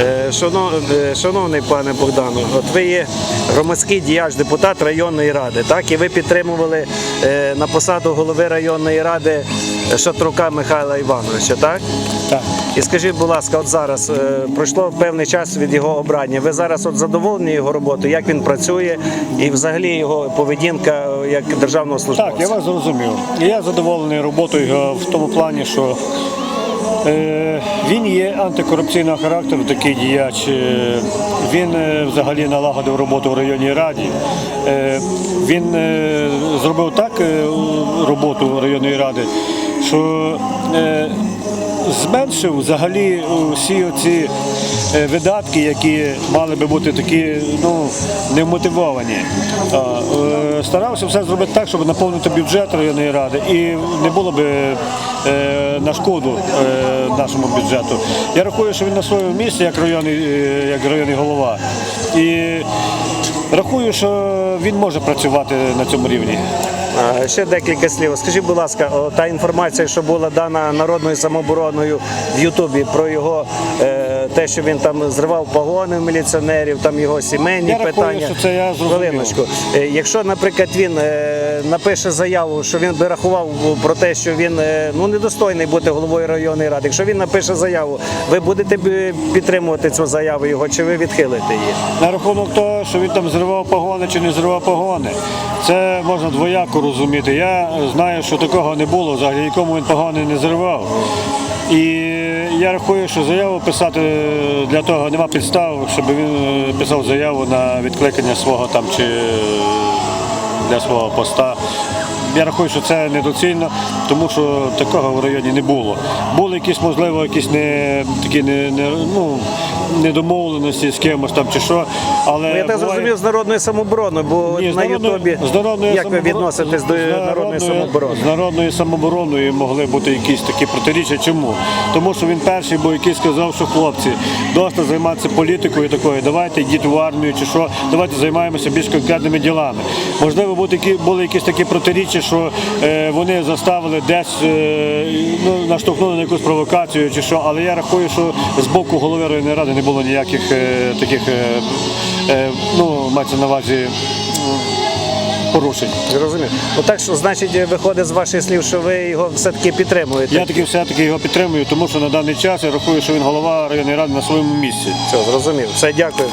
Е, е, Шановний пане Богдану, от ви є громадський діяч, депутат районної ради, так? І ви підтримували е, на посаду голови районної ради Шатрука Михайла Івановича, так? Так. І скажіть, будь ласка, от зараз пройшло певний час від його обрання. Ви зараз от задоволені його роботою, як він працює, і взагалі його поведінка як державного службовця? Так, я вас зрозумів. Я задоволений роботою в тому плані, що він є антикорупційного характеру, такий діяч. Е, Він е, взагалі налагодив роботу в районній раді. Е, він е, зробив так е, роботу районної ради, що е, зменшив взагалі всі ці видатки, які мали би бути такі ну, невмотивовані. Е, Старався все зробити так, щоб наповнити бюджет районної ради і не було би е, на шкоду е, нашому бюджету. Я рахую, що він на своєму місці як районний, е, як районний голова. І рахую, що він може працювати на цьому рівні. Ще декілька слів. Скажіть, будь ласка, та інформація, що була дана народною самообороною в Ютубі про його е, те, що він там зривав погони в міліціонерів, там його сімейні Я рахую, питання. що це я зрозумів. Хвилиночку. Е, Якщо, наприклад, він е, напише заяву, що він би рахував про те, що він е, ну недостойний бути головою районної ради. Якщо він напише заяву, ви будете підтримувати цю заяву його, чи ви відхилите її? На рахунок того, що він там зривав погони чи не зривав погони, це можна двояко розуміти. Я знаю, що такого не було, взагалі нікому він погони не зривав. І я рахую, що заяву писати для того нема підстав, щоб він е, писав заяву на відкликання свого там чи для свого поста. Я рахую, що це недоцільно, тому що такого в районі не було. Були якісь, можливо, якісь не такі не, не ну, недомовленості з кимось там чи що. Але Ну, я так буває- зрозумів з народною самообороною, бо Ні, на Ютубі як ви відноситесь до народної самооборони? З народною самообороною могли бути якісь такі протиріччя. Чому? Тому що він перший був, який сказав, що хлопці, досить займатися політикою такою, давайте йдіть в армію чи що, давайте займаємося більш конкретними ділами. Можливо, були були якісь такі протиріччя, що е, вони заставили десь е, ну, наштовхнули на якусь провокацію чи що, але я рахую, що з боку голови районної ради не було ніяких е, таких, е, е, ну, мається на увазі. Порушень. Зрозумів. Ну так що, значить, виходить з ваших слів, що ви його все-таки підтримуєте. Я таки все-таки його підтримую, тому що на даний час я рахую, що він голова районної ради на своєму місці. Все, зрозумів. Все, дякую.